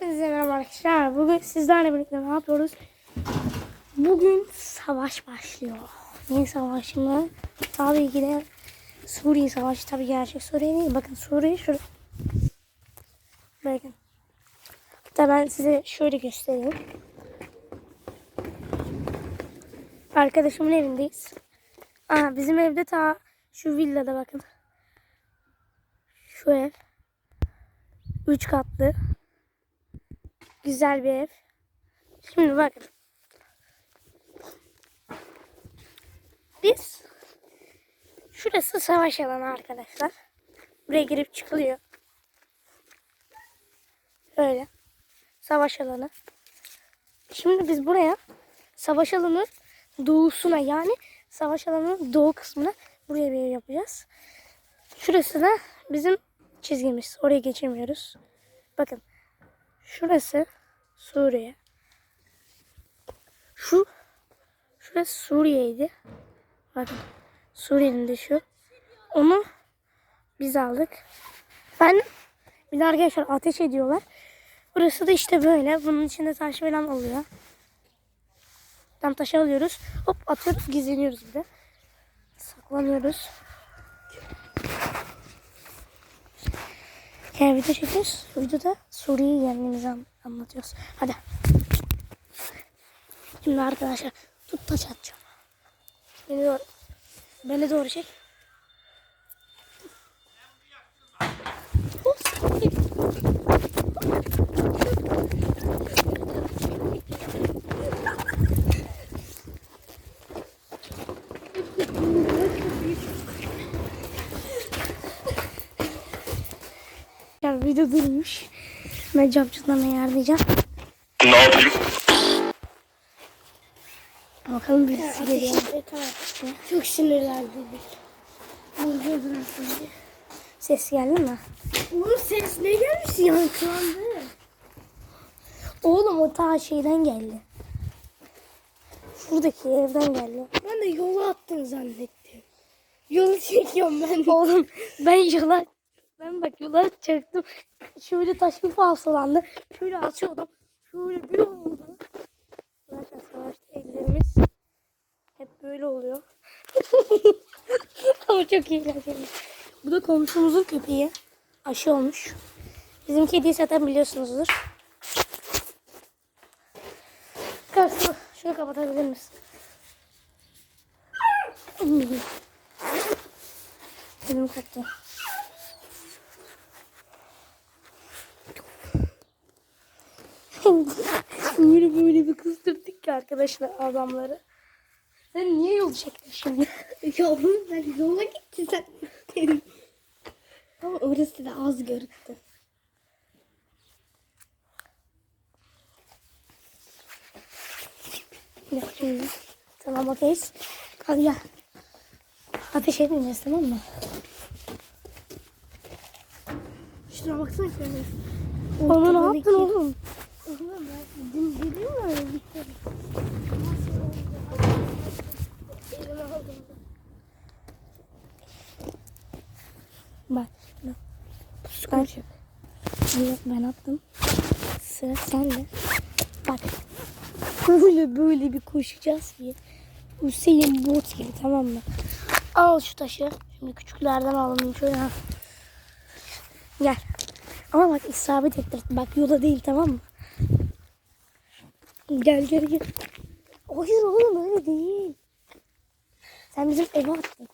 Hepinize merhaba arkadaşlar. Bugün sizlerle birlikte ne yapıyoruz? Bugün savaş başlıyor. Ne savaşı mı? Tabii ki de Suriye savaşı. Tabii gerçek Suriye değil. Bakın Suriye şurada. Bakın. Hatta ben size şöyle göstereyim. Arkadaşımın evindeyiz. Aa, bizim evde ta şu villada bakın. Şu ev. Üç katlı. Güzel bir ev. Şimdi bakın. Biz şurası savaş alanı arkadaşlar. Buraya girip çıkılıyor. Öyle. Savaş alanı. Şimdi biz buraya savaş alanı doğusuna yani savaş alanının doğu kısmına buraya bir ev yapacağız. Şurası da bizim çizgimiz. Oraya geçemiyoruz. Bakın. Şurası Suriye. Şu şurası Suriye'ydi. Bakın. Suriye'nin de şu. Onu biz aldık. Ben bir arkadaşlar ateş ediyorlar. Burası da işte böyle. Bunun içinde taş falan oluyor. Tam taşı alıyoruz. Hop atıyoruz. Gizleniyoruz bir de. Saklanıyoruz. Yani video çekiyoruz. Videoda Suriye'yi yendiğimizi an- anlatıyoruz. Hadi. Şimdi arkadaşlar tut taş atacağım. Beni doğru, beni doğru çek. Ya video durmuş. Ben camcıdan ayarlayacağım. Ne yapayım? Bakalım birisi geliyor. Çok sinirlendim. Ses geldi mi? Oğlum ses ne gelmiş yankılandı. Oğlum o ta şeyden geldi. Şuradaki evden geldi. Ben de yola attın zannettim. Yolu çekiyorum ben. Oğlum ben yola ben bak yola çıktım. Şöyle taş bir falsolandı. Şöyle açıyordum. Şöyle bir oldu. Zaten savaşta ellerimiz hep böyle oluyor. Ama çok eğlenceli. Bu da komşumuzun köpeği. Aşı olmuş. Bizim kediyi zaten biliyorsunuzdur. Kalsın. Şunu kapatabilir misin? Benim koptu. Böyle böyle bir kızdırdık ki arkadaşlar adamları. Sen niye yol çektin şimdi? Yavrum ben yola gitti zannettim. Ama orası da az görüktü. Tamam okeyiz. Hadi gel. Ateş etmeyeceğiz tamam mı? Şuna baksana şöyle. Onu ne yaptın oğlum? Ben dün dedim mi öyle bir şey? Elime aldım. Bak. Ben, Yok, ben attım. Sıra sende. Bak. Böyle böyle bir koşacağız ki. Hüseyin Bolt gibi tamam mı? Al şu taşı. Şimdi küçüklerden alalım şöyle. Gel. Ama bak isabet ettir. Bak yola değil tamam mı? Gel gel gel. Hayır oğlum öyle değil. Sen bizim eve attın.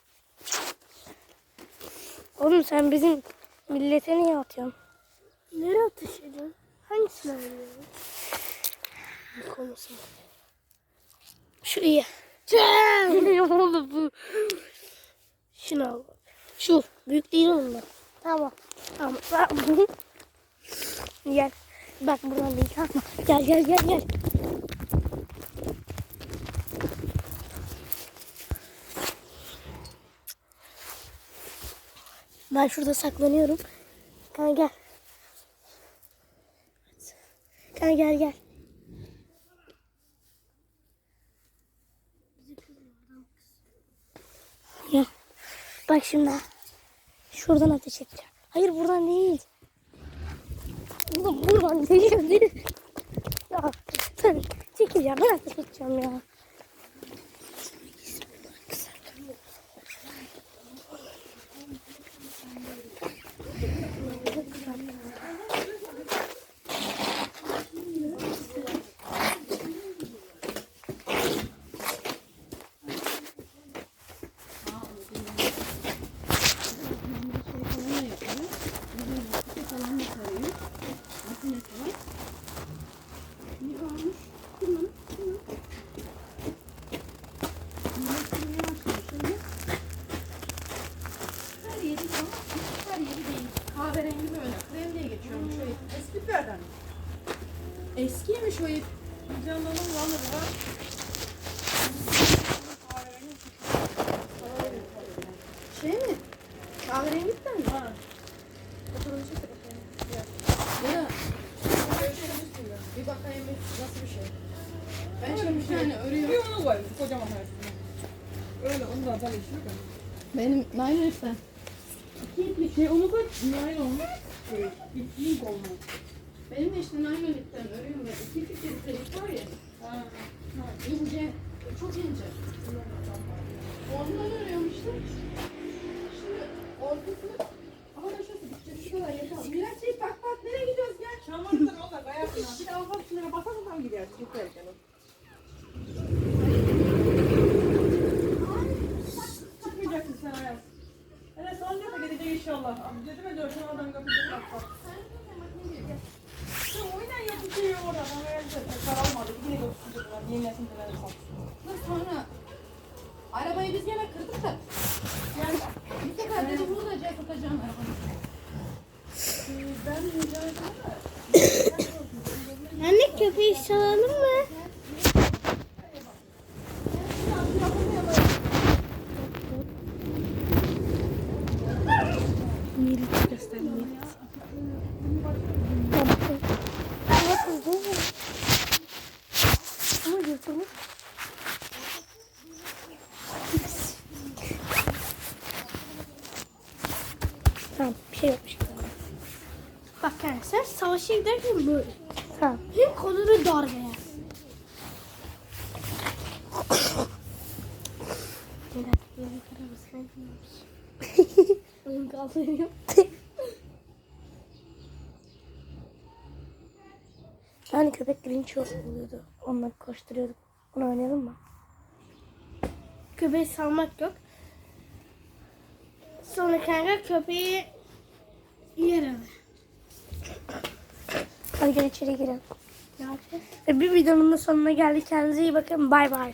Oğlum sen bizim millete niye atıyorsun? Nereye ateş ediyorsun? Hangisine vuruyorsun? Bu konusunda. Şu iyi. oğlum bu. Şunu al. Şu. Büyük değil bu. Tamam. Tamam. Gel. Bak buradan değil mı? Gel gel gel gel. Ben şurada saklanıyorum. Kanka gel. Kanka gel gel. Gel. Bak şimdi. Şuradan ateş edeceğim. Hayır buradan değil. Oğlum buradan geliyor değil. Ya tabii çekeceğim. Ben artık çekeceğim ya. Her yeri ama her yeri değil. Kahverengi böyle. Krem diye geçiyormuş o ip. Eski biberden mi? Eskiymiş o ip. Canlanım vallahi var. Şey mi? Kahverengi ipten mi? Ha. Ya. Bir bakayım bir nasıl bir şey. Ben şimdi bir tane örüyorum. Bir onu var kocaman hayatında. Öyle onu da tabii işi yok. Benim naylon. Bir şey onu da naylon. İpliğin kolmu. Benim de işte naylon ipten örüyorum ya. İki fikir var ya. Ha. İnce, çok ince. Ondan örüyorum işte. Şimdi ortasını... Ama da şurası bitecek. Şu kadar yeter. Miraç şey bak bak nereye gidiyoruz gel. Çamardır o da kayakına. Bir de alfa üstüne basalım tam gider. Çok erken o. Çıkmayacaksın sen Ayaz. Hele son defa gelecek inşallah. Abi dedim ya dört adam kapıcı bak bak. Sen oynan yok bir şey yok orada. Bana verdi. Tekrar almadı. Yine götürecekler. Yenilesin de verir satsın. Dur sonra arabayı biz gene kırdık da. Yani bir sefer dedim bunu da cep atacağım arabanı. Ben de. Anne köpeği salalım mı? Mirit göster Mirit. Yaptım. Yapıldı mı? Ama yırtılmış. Tamam bir şey yokmuş. Bak arkadaşlar savaşa giderken böyle. Tamam. Hem kolunu darbe yer. Neden? Benim karamasına gidiyormuş. Onu kaldırıyorum. Yani köpek Grinch oluyordu. Onunla koşturuyorduk. Onu oynayalım mı? Köpeği salmak yok. Sonra kanka köpeği yer alır. Hadi gel içeri girelim. Ne yapacağız? Ve bir videonun da sonuna geldik. Kendinize iyi bakın. Bay bay.